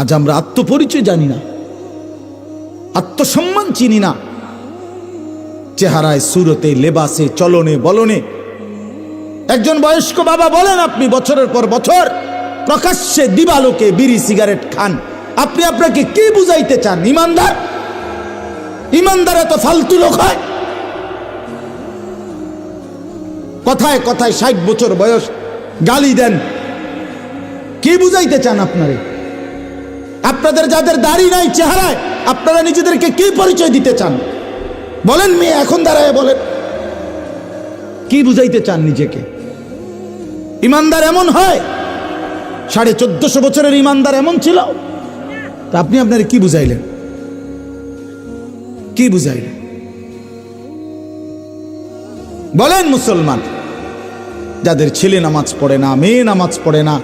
আজ আমরা আত্মপরিচয় জানি না, আত্মসম্মান চিনি না। চেহারায়, সুরতে, লেবাসে, চলনে, বলনে। একজন বয়স্ক বাবা বলেন আপনি বছরের পর বছর প্রকাশ্যে দিবালোকে বিড়ি, সিগারেট খান। আপনি আপনাকে কি বুঝাইতে চান, ইমানদার? ইমানদার এত ফালতু লোক হয়? কথায় কথায় ষাট বছর বয়স, গালি দেন। কি বুঝাইতে চান আপনারে? আপনাদের যাদের দাড়ি নাই, চেহারায়, আপনারা নিজেদেরকে কি পরিচয় দিতে চান? বলেন মেয়ে, এখন দাঁড়ায় বলেন। কি বুঝাইতে চান নিজেকে? ইমানদার এমন হয়? সাড়ে চোদ্দশো বছরের ইমানদার এমন ছিল? তা আপনি আপনার কি বুঝাইলেন? কি বুঝাইলেন? বলেন মুসলমান, যাদের ছেলে নামাজ পড়ে না, মেয়ে নামাজ পড়ে না,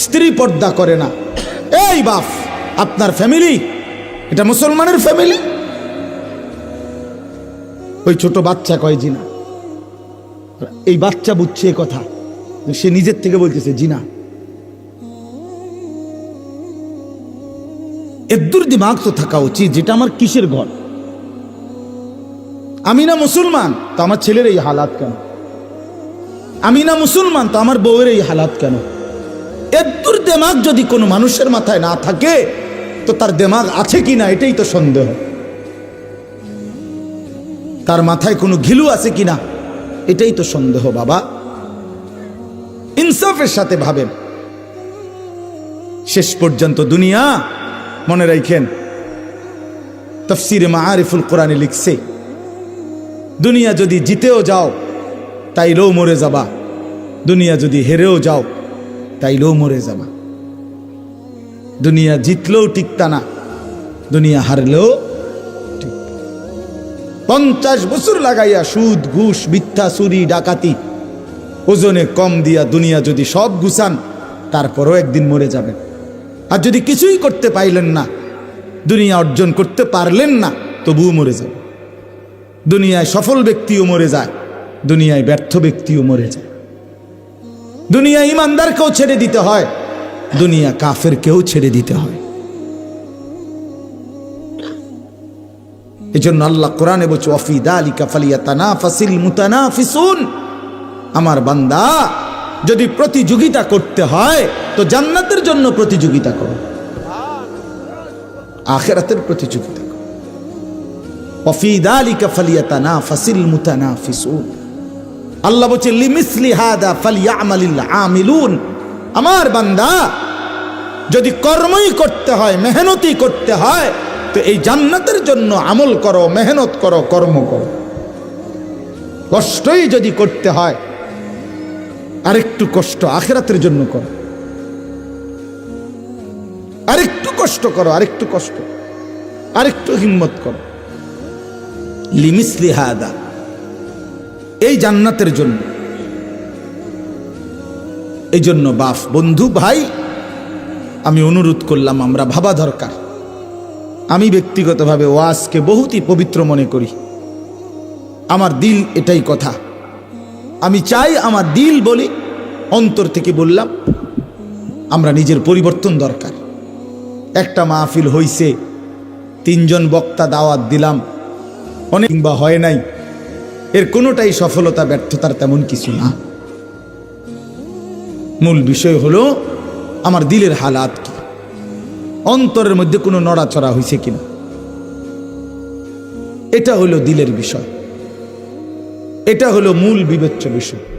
স্ত্রী পর্দা করে না, এই বাপ আপনার ফ্যামিলি এটা মুসলমানের ফ্যামিলি ওই ছোট বাচ্চা কয় জিনা? এই বাচ্চা বুঝছে এ কথা। সে নিজের থেকে বলতেছে, জিনা। এদ্দুর দিমাগ তো থাকা উচিত, যেটা আমার কিসের ঘর? আমি না মুসলমান, তো আমার ছেলের এই হালাত কেন? আমি না মুসলমান, তো আমার বউয়ের এই হালাত কেন? এদ্দুর দেমাগ যদি কোনো মানুষের মাথায় না থাকে তো তার দেমাগ আছে কি না, এটাই তো সন্দেহ। তার মাথায় কোনো ঘিলু আছে কি না, এটাই তো সন্দেহ বাবা। ইনসাফের সাথে ভাবেন শেষ পর্যন্ত দুনিয়া মনে রাখেন, তফসিরে মারিফুল কোরআনে লিখছে, দুনিয়া যদি জিতেও যাও, তাইলেও মরে যাবা। দুনিয়া যদি হেরেও যাও, তাইলেও মরে যাবা। দুনিয়া জিতলেও টিকতা না। দুনিয়া হারলেও টিকতা। পঞ্চাশ বছর লাগাইয়া সুদ, ঘুষ, মিথ্যা, চুরি, ডাকাতি, ওজনে কম দিয়া দুনিয়া যদি সব গুছান, তারপরও একদিন মরে যাবেন। আর যদি কিছুই করতে পাইলেন না, দুনিয়া অর্জন করতে পারলেন না, তবুও মরে যাবে দুনিয়ায় সফল ব্যক্তিও মরে যায়, দুনিয়ায় ব্যর্থ ব্যক্তিও মরে যায়। দুনিয়া ইমানদারকেও ছেড়ে দিতে হয় দুনিয়া কাফেরকেও ছেড়ে দিতে হয়। এই জন্য আল্লাহ কোরআনে বলছে অফিদা আলিকা ফালিয়া তানা ফাসিল মুতানা ফিসুন আমার বান্দা, যদি প্রতিযোগিতা করতে হয়, তো জান্নাতের জন্য প্রতিযোগিতা করো। আখেরাতের প্রতিযোগিতা করো। অফিদা আলিকা ফালিয়া তানা ফাসিল মুতানা ফিসুন আল্লাহ বলছে, লিমিসলি হাদা ফালিয়ামালিল আমিলুন। আমার বান্দা, যদি কর্মই করতে হয়, মেহনতই করতে হয়, তো এই জান্নাতের জন্য আমল করো, মেহনত করো, কর্ম করো। কষ্টই যদি করতে হয়, আরেকটু কষ্ট আখেরাতের জন্য করো। আরেকটু কষ্ট করো, আরেকটু কষ্ট, আরেকটু হিম্মত করো। লিমিসলি হাদা, এই জান্নাতের জন্য। এই জন্য বাপ বন্ধু ভাই, আমি অনুরোধ করলাম, আমরা ভাবা দরকার। আমি ব্যক্তিগতভাবে ওয়াজকে বহুতই পবিত্র মনে করি। আমার দিল এটাই কথা। আমি চাই আমার দিল বলি অন্তর থেকে বললাম, আমরা নিজের পরিবর্তন দরকার। একটা মাহফিল হইছে, তিনজন বক্তা দাওয়াত দিলাম, অনেক কিংবা হয় নাই। এর কোনোটাই সফলতা, ব্যর্থতার তেমন কিছু না। মূল বিষয় হলো আমার দিলের হালাত কি? অন্তরের মধ্যে কোনো নড়াচড়া হয়েছে কিনা? এটা হলো দিলের বিষয়। এটা হলো মূল বিবেচ্য বিষয়।